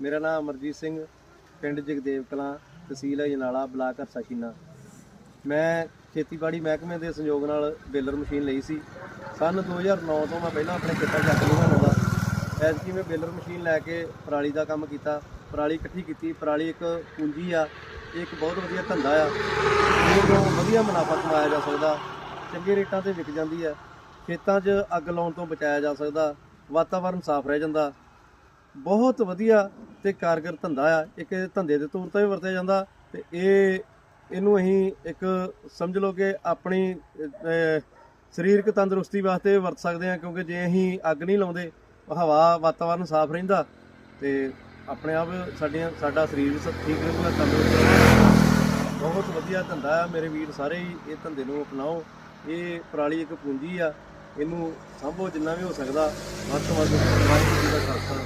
ਮੇਰਾ ਨਾਮ ਅਮਰਜੀਤ ਸਿੰਘ, ਪਿੰਡ ਜਗਦੇਵ ਕਲਾਂ, ਤਹਿਸੀਲ ਅਜਨਾਲਾ, ਬਲਾਕ ਹਰਸਾ ਸ਼ੀਨਾ ਮੈਂ ਖੇਤੀਬਾੜੀ ਮਹਿਕਮੇ ਦੇ ਸੰਯੋਗ ਨਾਲ ਬੇਲਰ ਮਸ਼ੀਨ ਲਈ ਸੀ। ਸਨ 2009 ਤੋਂ ਮੈਂ ਪਹਿਲਾਂ ਆਪਣੇ ਖੇਤਾਂ 'ਚ ਅੱਗ ਨਹੀਂ ਬਣਾਉਂਦਾ ਐਤਕੀ ਮੈਂ ਬੇਲਰ ਮਸ਼ੀਨ ਲੈ ਕੇ ਪਰਾਲੀ ਦਾ ਕੰਮ ਕੀਤਾ। ਪਰਾਲੀ ਇਕੱਠੀ ਕੀਤੀ। ਪਰਾਲੀ ਇੱਕ ਪੂੰਜੀ ਆ। ਇਹ ਇੱਕ ਬਹੁਤ ਵਧੀਆ ਧੰਦਾ ਆ। ਇਹ ਵਧੀਆ ਮੁਨਾਫਾ ਕਮਾਇਆ ਜਾ ਸਕਦਾ। ਚੰਗੇ ਰੇਟਾਂ ਤੇ ਵਿਕ ਜਾਂਦੀ ਹੈ ਖੇਤਾਂ 'ਚ ਅੱਗ ਲਾਉਣ ਤੋਂ ਬਚਾਇਆ ਜਾ ਸਕਦਾ। ਵਾਤਾਵਰਨ ਸਾਫ਼ ਰਹਿ ਜਾਂਦਾ। ਬਹੁਤ ਵਧੀਆ ਤੇ ਕਾਰਗਰ ਧੰਦਾ ਆ, ਇੱਕ ਧੰਦੇ ਦੇ ਤੌਰ ਤੇ ਵੀ ਵਰਤਿਆ ਜਾਂਦਾ ਤੇ ਇਹ, ਇਹਨੂੰ ਅਸੀਂ ਇੱਕ ਸਮਝ ਲਓ ਕਿ ਆਪਣੀ ਸਰੀਰਕ ਤੰਦਰੁਸਤੀ ਵਾਸਤੇ ਵਰਤ ਸਕਦੇ ਹਾਂ, ਕਿਉਂਕਿ ਜੇ ਅਸੀਂ ਅੱਗ ਨਹੀਂ ਲਾਉਂਦੇ, ਹਵਾ, ਵਾਤਾਵਰਨ ਸਾਫ਼ ਰਹਿੰਦਾ ਤੇ ਆਪਣੇ ਆਪ ਸਾਡੀਆਂ, ਸਾਡਾ ਸਰੀਰ ਵੀ ਸ- ਠੀਕ ਰਹੂਗਾ ਤੰਦਰੁਸਤ ਰਹੂਗਾ ਬਹੁਤ ਵਧੀਆ ਧੰਦਾ ਆ, ਮੇਰੇ ਵੀਰ ਸਾਰੇ ਹੀ ਇਹ ਧੰਦੇ ਨੂੰ ਅਪਣਾਓ। ਇਹ ਪਰਾਲੀ ਇੱਕ ਪੂੰਜੀ ਆ, ਇਹਨੂੰ ਸੰਭੋ ਜਿੰਨਾ ਵੀ ਹੋ ਸਕਦਾ, ਵੱਧ ਤੋਂ ਵੱਧ ਵਾਹਿਗੁਰੂ ਜੀ ਦਾ ਖਾਲਸਾ।